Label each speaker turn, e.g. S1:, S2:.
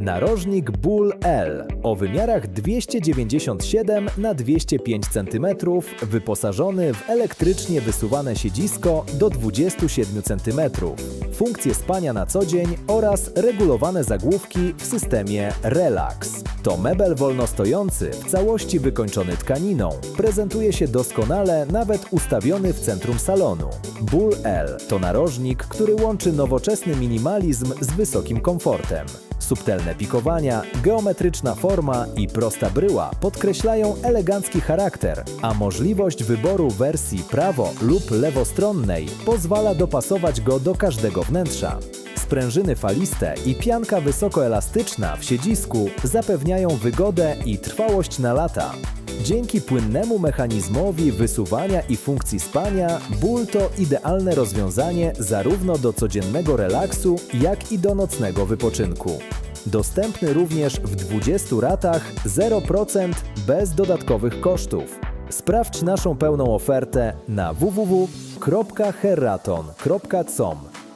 S1: Narożnik Bull L o wymiarach 297 na 205 cm, wyposażony w elektrycznie wysuwane siedzisko do 27 cm, funkcje spania na co dzień oraz regulowane zagłówki w systemie Relax. To mebel wolnostojący, w całości wykończony tkaniną. Prezentuje się doskonale, nawet ustawiony w centrum salonu. Bull L to narożnik, który łączy nowoczesny minimalizm z wysokim komfortem. Subtelne pikowania, geometryczna forma i prosta bryła podkreślają elegancki charakter, a możliwość wyboru wersji prawo- lub lewostronnej pozwala dopasować go do każdego wnętrza. Sprężyny faliste i pianka wysokoelastyczna w siedzisku zapewniają wygodę i trwałość na lata. Dzięki płynnemu mechanizmowi wysuwania i funkcji spania, ból to idealne rozwiązanie zarówno do codziennego relaksu, jak i do nocnego wypoczynku. Dostępny również w 20 ratach 0% bez dodatkowych kosztów. Sprawdź naszą pełną ofertę na www.herraton.com.